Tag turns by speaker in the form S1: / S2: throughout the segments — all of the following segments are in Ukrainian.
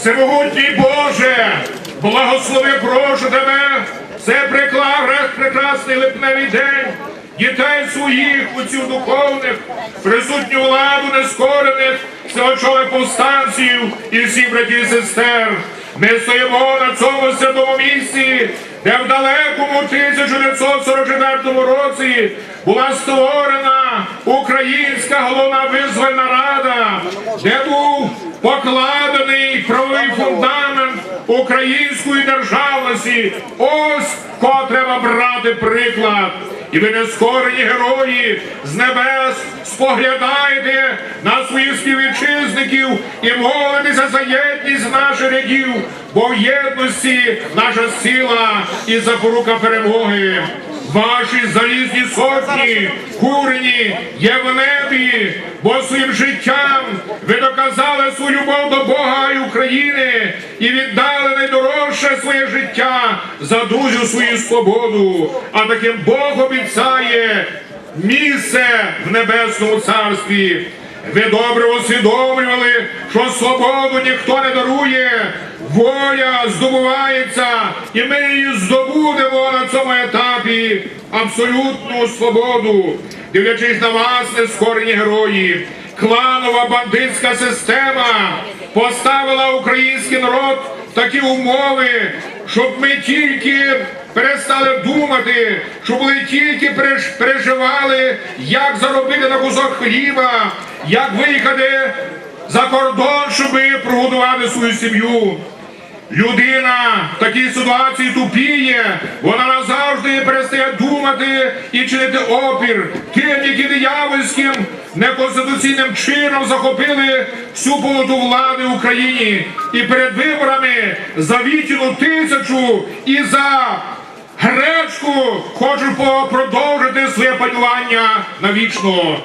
S1: Всемогутній Боже, благослови, прошу тебе, все приклав прекрасний липневий день, дітей своїх, отців духовних, присутню владу нескорених, всеочолих повстанців і всіх братів і сестер. Ми стоїмо на цьому святому місці, де в далекому 1944 році була створена Українська головна визвольна рада, де був покладений правовий фундамент української державності. Ось кого треба брати приклад. І ви нескорені герої з небес споглядаєте на своїх співвітчизників і молитеся за єдність наших рядів, бо в єдності наша сила і запорука перемоги. Ваші залізні сотні, курені небі, бо своїм життям ви доказали свою любов до Бога і України і віддали найдорожче своє життя за друзів свою свободу. А таким Бог обіцяє місце в небесному царстві. Ви добре усвідомлювали, що свободу ніхто не дарує, воля здобувається, і ми її здобудемо на цьому етапі абсолютну свободу. Дивлячись на вас, нескорені герої, кланова бандитська система поставила український народ в такі умови, щоб ми тільки перестали думати, щоб вони тільки переж- переживали, як заробити на кусок хліба, як виїхати за кордон, щоб прогодувати свою сім'ю. Людина в такій ситуації тупіє, вона назавжди перестає думати і чинити опір тим, які диявольським неконституційним чином захопили всю поводу влади в Україні. І перед виборами за вітіну тисячу і за гречку хочуть продовжити своє панювання навічно.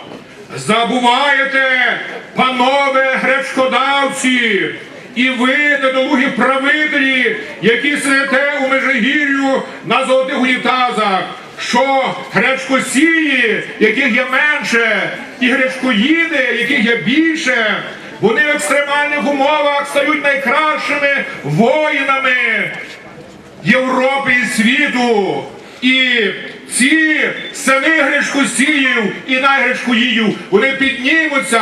S1: Забуваєте, панове гречкодавці, і ви, недолугі правителі, які сидите у Межигір'ю на золотих унітазах, що гречкосії, яких є менше, і гречкоїди, яких є більше, вони в екстремальних умовах стають найкращими воїнами Європи і світу. І ці сини гречкосіїв і найгречкоїв, вони піднімуться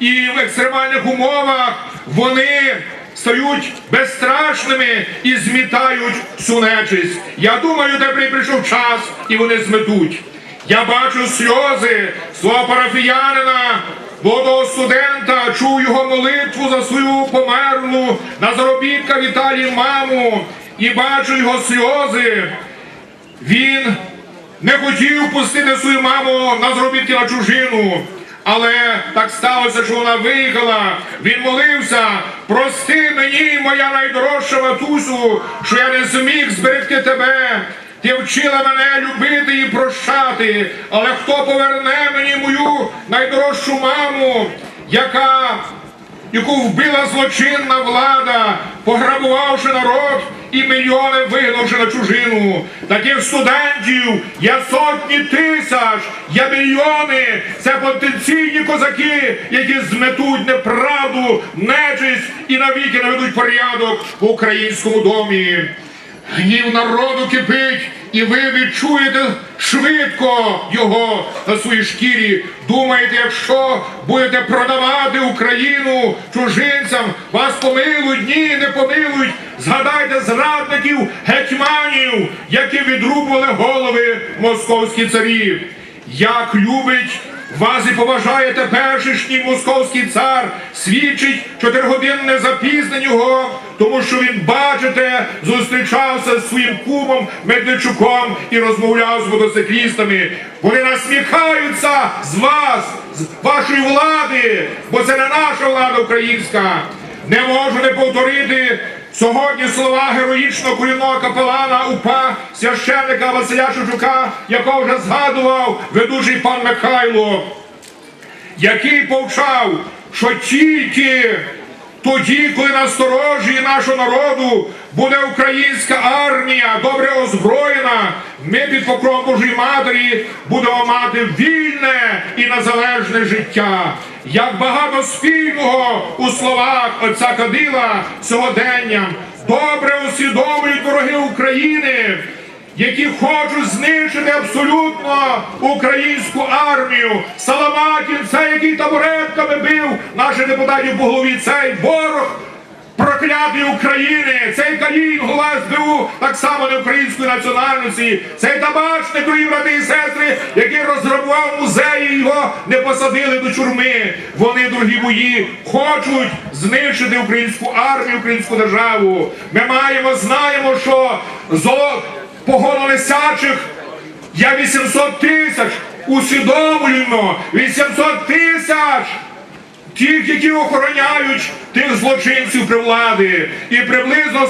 S1: і в екстремальних умовах вони стають безстрашними і змітають всю нечисть. Я думаю, де прийшов час, і вони зметуть. Я бачу сльози свого парафіянина, молодого студента, чую його молитву за свою померлу на заробітка Віталій маму і бачу його сльози. Він не хотів пустити свою маму на заробітки на чужину. Але так сталося, що вона виїхала. Він молився, прости мені, моя найдорожча матусю, що я не зміг зберегти тебе. Ти вчила мене любити і прощати. Але хто поверне мені мою найдорожчу маму, яка яку вбила злочинна влада, пограбувавши народ і мільйони вигнавши на чужину. Таких студентів є сотні тисяч, є мільйони. Це потенційні козаки, які зметуть неправду, нечисть і навіки наведуть порядок в українському домі. Гнів народу кипить, і ви відчуєте швидко його на своїй шкірі. Думаєте, якщо будете продавати Україну чужинцям, вас помилують, ні, не помилують. Згадайте зрадників гетьманів, які відрубували голови московські царі. Як любить вас і поважає теперішній московський цар, свідчить чотиригодинне запізнення його, тому що він, бачите, зустрічався з своїм кумом Медведчуком і розмовляв з мотоциклістами. Вони насміхаються з вас, з вашої влади, бо це не наша влада українська. Не можу не повторити Сьогодні слова героїчного корінного капелана УПА священника Василя Шевчука, якого вже згадував ведучий пан Михайло, який повчав, що тільки тоді, коли на сторожі нашого народу буде українська армія, добре озброєна, ми під покровом Божої Матері будемо мати вільне і незалежне життя. Як багато спільного у словах отця Кадила сьогодення, добре усвідомлюють вороги України які хочуть знищити абсолютно українську армію. Саламатів, це який табуретками бив наших депутатів по голові, цей ворог. Проклятий України, цей Калін, голова СБУ, так само не української національності, цей табачник, дорогі брати і сестри, який розграбував музеї, його не посадили до тюрми. Вони, дорогі мої, хочуть знищити українську армію, українську державу. Ми маємо, знаємо, що золото погонолисячих є 800 тисяч. Усвідомлюємо 800 тисяч тих, які охороняють тих злочинців при влади. І приблизно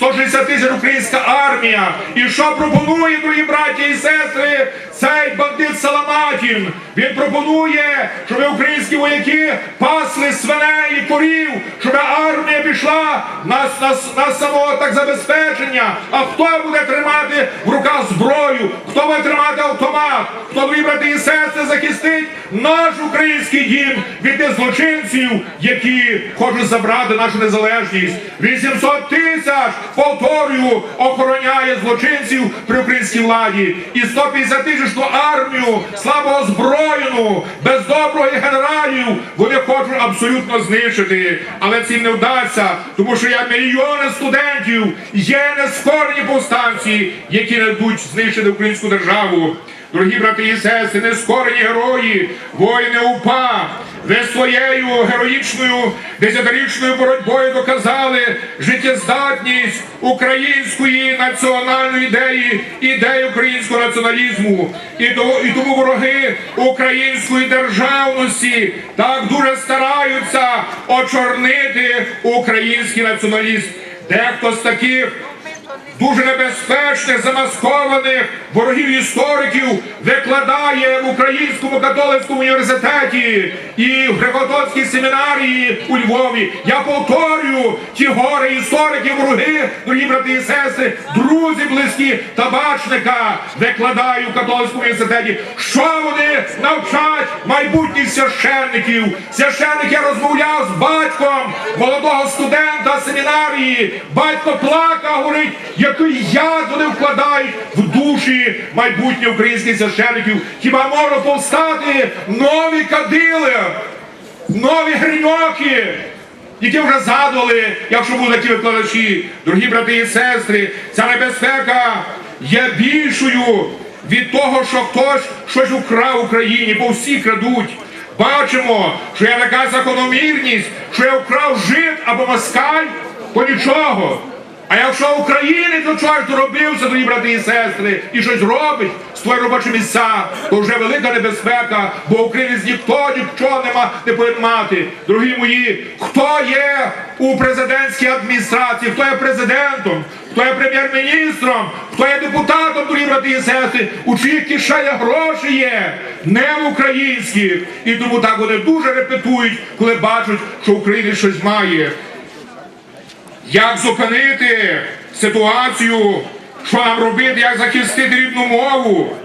S1: 150-160 тисяч українська армія. І що пропонує, дорогі браті і сестри, цей бандит Саламатін? Він пропонує, щоб українські вояки пасли свиней і корів, щоб армія пішла на, на, на само так забезпечення. А хто буде тримати в руках зброю? Хто буде тримати автомат? Хто дорогі брати і сестри захистить наш український дім від тих злочинців, які хочуть забрати нашу незалежність? 800 тисяч, повторюю, охороняє злочинців при українській владі. І 150 тисячну армію, слабо озброєну, без доброго генералів, вони хочуть абсолютно знищити. Але цим не вдасться, тому що є мільйони студентів, є нескорені повстанці, які не йдуть знищити українську державу. Дорогі брати і сестри, нескорені герої, воїни УПА, ви своєю героїчною десятирічною боротьбою доказали життєздатність української національної ідеї, ідеї українського націоналізму. І тому, вороги української державності так дуже стараються очорнити український націоналізм. Дехто з таких дуже небезпечних, замаскованих ворогів істориків викладає в Українському католицькому університеті і в Грекотонській семінарії у Львові. Я повторюю, ті гори історики, вороги, дорогі брати і сестри, друзі близькі табачника викладають в католицькому університеті. Що вони навчать майбутніх священників? Священник я розмовляв з батьком молодого студента семінарії. Батько плакав, говорить, який яд вони вкладають в душі майбутніх українських священників. Хіба може повстати нові кадили, нові гриньоки? Які вже згадували, якщо були такі викладачі, дорогі брати і сестри, ця небезпека є більшою від того, що хтось щось украв Україні, бо всі крадуть. Бачимо, що є така закономірність, що я вкрав жид або москаль, то нічого. А якщо українець до чогось доробився, дорогі брати і сестри, і щось робить, створює робочі місця, то вже велика небезпека, бо українець ніхто нічого нема не повинен мати. Дорогі мої, хто є у президентській адміністрації, хто є президентом, хто є прем'єр-міністром, хто є депутатом, дорогі брати і сестри, у чиїх кишенях гроші є, не в українських. І тому так вони дуже репетують, коли бачать, що Україна щось має. Як зупинити ситуацію, що нам робити, як захистити рідну мову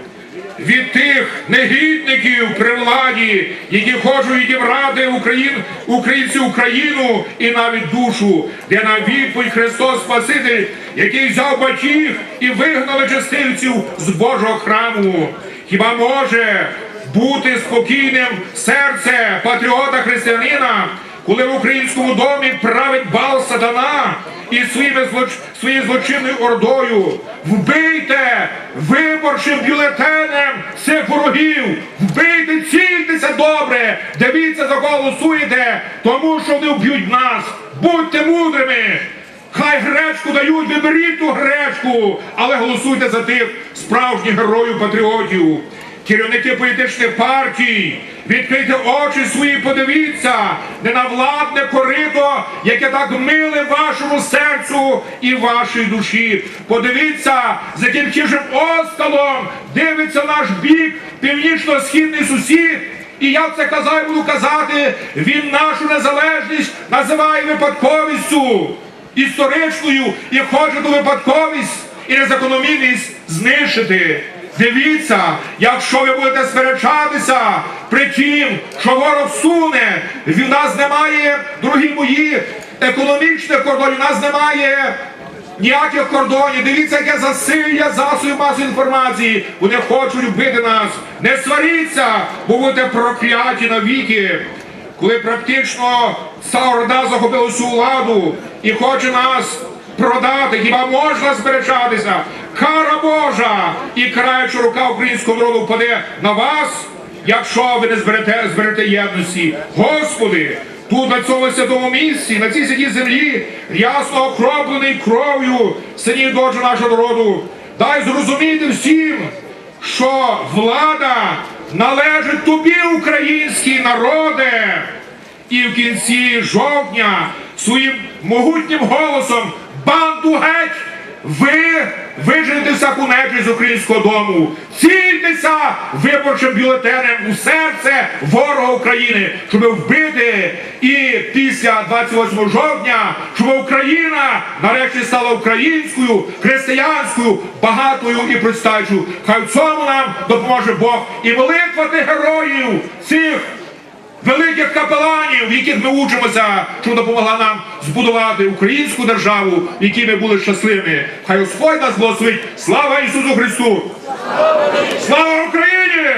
S1: від тих негідників при владі, які хочуть відібрати Україн, українців Україну і навіть душу, де на відповідь Христос Спаситель, який взяв батьків і вигнав нечестивців з Божого храму. Хіба може бути спокійним серце патріота християнина? Коли в українському домі править бал сатана і своїми своєю злочинною ордою. Вбийте виборчим бюлетенем цих ворогів, вбийте, цільтеся добре, дивіться, за кого голосуєте, тому що вони вб'ють нас. Будьте мудрими. Хай гречку дають, виберіть ту гречку, але голосуйте за тих справжніх героїв патріотів. Керівники політичних партій, відкрийте очі свої, подивіться, не на владне корито, яке так миле вашому серцю і вашій душі. Подивіться, з яким хижим оскалом дивиться наш бік, північно-східний сусід, І я це казав буду казати, він нашу незалежність називає випадковістю історичною і хоче ту випадковість і незакономірність знищити. Дивіться, якщо ви будете сперечатися при тім, що ворог суне, в нас немає, дорогі мої, економічних кордонів, у нас немає ніяких кордонів. Дивіться, яке засилля засобів масової інформації. Вони хочуть вбити нас. Не сваріться, бо будете прокляті навіки. Коли практично ця орда захопила всю владу і хоче нас продати, хіба можна сперечатися? Кара Божа! І караюча рука українського народу впаде на вас, якщо ви не зберете, зберете єдності. Господи, тут на цьому святому місці, на цій святій землі, ясно окроплений кров'ю синів дочі нашого народу. Дай зрозуміти всім, що влада належить тобі, український народе. І в кінці жовтня своїм могутнім голосом банду геть ви виженете всяку нечість з українського дому. Цільтеся виборчим бюлетенем у серце ворога України, щоб вбити і після 28 жовтня, щоб Україна нарешті стала українською, християнською, багатою і процвітаючою. Хай в цьому нам допоможе Бог і молитва героїв цих великих капеланів, яких ми учимося, що допомогла нам збудувати українську державу, в якій ми були щасливими. Хай Господь нас благословить. Слава Ісусу Христу! Слава Україні!